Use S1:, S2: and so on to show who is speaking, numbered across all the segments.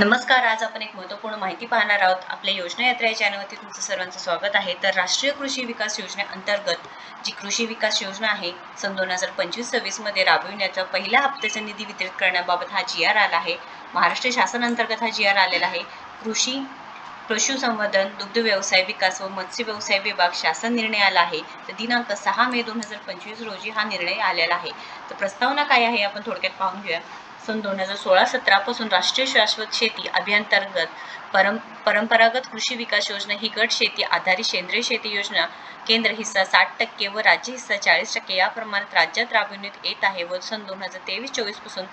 S1: नमस्कार आज आपण एक महत्त्वपूर्ण माहिती पाहणार आहोत. आपल्या योजना यात्रा या चॅनलवरती तुमचं सर्वांचं स्वागत आहे. तर राष्ट्रीय कृषी विकास योजनेअंतर्गत जी कृषी विकास योजना आहे सन दोन हजार पंचवीस सव्वीसमध्ये राबविण्याचा पहिल्या हप्त्याचा निधी वितरित करण्याबाबत हा जी आर आला आहे. महाराष्ट्र शासनांतर्गत हा जी आर आलेला आहे. कृषी पशुसंवर्धन दुग्ध व्यवसाय विकास व मत्स्य व्यवसाय विभाग शासन निर्णय आला आहे. तर दिनांक सहा मे दोन हजार पंचवीस रोजी हा निर्णय आलेला आहे. तर प्रस्तावना काय आहे आपण थोडक्यात पाहून घेऊया. सन दोन हजार सोळा सतरापासून राष्ट्रीय शाश्वत शेती अभियानांतर्गत परं परंपरागत कृषी विकास योजना ही गट शेती आधारित सेंद्रिय शेती योजना. केंद्र हिस्सा साठ टक्के व राज्य हिस्सा चाळीस टक्के या प्रमाणात राज्यात राबविण्यात येत आहे व सन दोन हजार तेवीस चोवीसपासून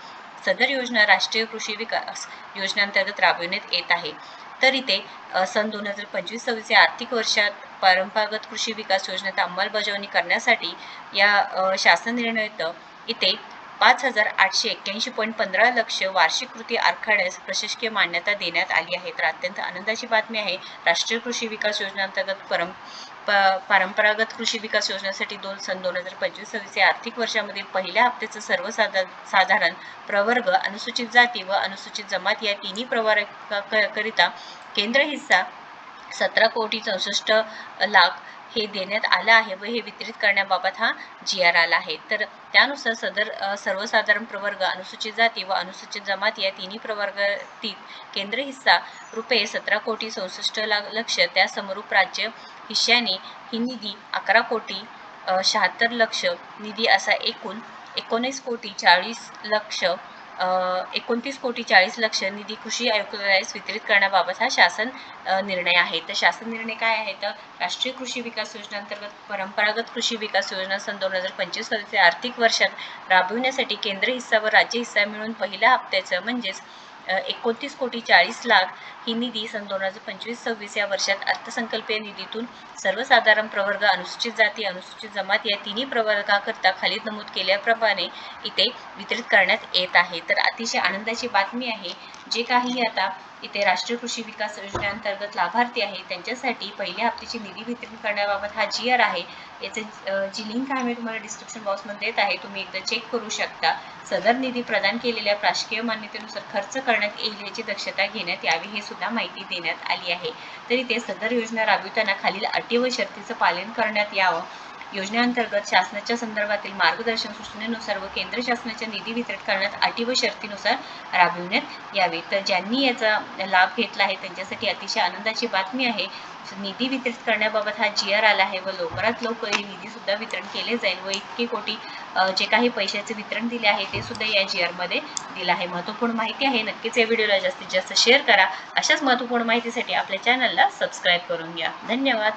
S1: सदर योजना राष्ट्रीय कृषी विकास योजनेअंतर्गत राबविण्यात येत आहे. तर इथे सन दोन हजार पंचवीस सव्वीस या आर्थिक वर्षात परंपरागत कृषी विकास योजनेत अंमलबजावणी करण्यासाठी या शासन निर्णय इथे पाच हजार आठशे एक्क्याऐंशी पॉईंट पंधरा लक्ष वार्षिक कृती आराखड्यास प्रशासकीय मान्यता देण्यात आली आहे. तर अत्यंत आनंदाची बातमी आहे राष्ट्रीय कृषी विकास योजनेअंतर्गत परं प परंपरागत कृषी विकास योजनेसाठी दोन सन दोन हजार पंचवीस सव्वीस या आर्थिक वर्षामधील पहिल्या हप्त्याचं सर्वसाधारण साधारण प्रवर्ग अनुसूचित जाती व अनुसूचित जमात या तिन्ही प्रवर्गाकरिता केंद्र हिस्सा सतरा कोटी चौसष्ट लाख हे देण्यात आलं आहे व हे वितरित करण्याबाबत हा जी आर आला आहे. तर त्यानुसार सदर सर्वसाधारण प्रवर्ग अनुसूचित जाती व अनुसूचित जमाती या तिन्ही प्रवर्गातील केंद्र हिस्सा रुपये सतरा कोटी चौसष्ट लक्ष त्या समरूप राज्य हिश्श्याने ही निधी अकरा कोटी शहात्तर लक्ष निधी असा एकूण एकोणीस कोटी चाळीस लक्ष एकोणतीस कोटी चाळीस लक्ष निधी कृषी आयुक्तालयास वितरित करण्याबाबत हा शासन निर्णय आहे. तर शासन निर्णय काय आहे? तर राष्ट्रीय कृषी विकास योजना अंतर्गत परंपरागत कृषी विकास योजना सन दोन हजार पंचवीस सव्वीस आर्थिक वर्षात राबविण्यासाठी केंद्र हिस्सा व राज्य हिस्सा मिळून पहिल्या हप्त्याचं म्हणजेच एकोणतीस कोटी चाळीस लाख ही निधी सन दोन हजार पंचवीस सव्वीस या वर्षात अर्थसंकल्पीय निधीतून सर्वसाधारण प्रवर्ग अनुसूचित जाती अनुसूचित जमात या तिन्ही प्रवर्गाकरता खाली नमूद केल्याप्रमाणे इथे वितरित करण्यात येत आहे. तर अतिशय आनंदाची बातमी आहे. जे काही आता इथे राष्ट्रीय कृषी विकास योजनेअंतर्गत लाभार्थी आहे त्यांच्यासाठी पहिल्या हप्त्याची निधी वितरण करण्याबाबत हा जी आर आहे. याचे जी लिंक आहे मी तुम्हाला डिस्क्रिप्शन बॉक्समध्ये देत आहे. तुम्ही एकदा चेक करू शकता. सदर निधी प्रदान केलेल्या शासकीय मान्यतेनुसार खर्च करण्यात येईल याची दक्षता घेण्यात यावी हे सुद्धा माहिती देण्यात आली आहे. तरी ते सदर योजना राबविताना खालील अटी व शर्तीचं पालन करण्यात यावं. योजनेअंतर्गत शासनाच्या संदर्भातील मार्गदर्शन सूचनेनुसार व केंद्र शासनाच्या निधी वितरित करण्यात अटी व शर्तीनुसार राबविण्यात यावे. तर ज्यांनी याचा लाभ घेतला आहे त्यांच्यासाठी अतिशय आनंदाची बातमी आहे. निधी वितरित करण्याबाबत हा जी आर आला आहे व लवकरात लवकर हे निधी सुद्धा वितरण केले जाईल व इतके कोटी जे काही पैशाचे वितरण दिले आहे ते सुद्धा या जी आरमध्ये दिलं आहे. महत्त्वपूर्ण माहिती आहे. नक्कीच या व्हिडिओला जास्तीत जास्त शेअर करा. अशाच महत्त्वपूर्ण माहितीसाठी आपल्या चॅनलला सबस्क्राईब करून घ्या. धन्यवाद.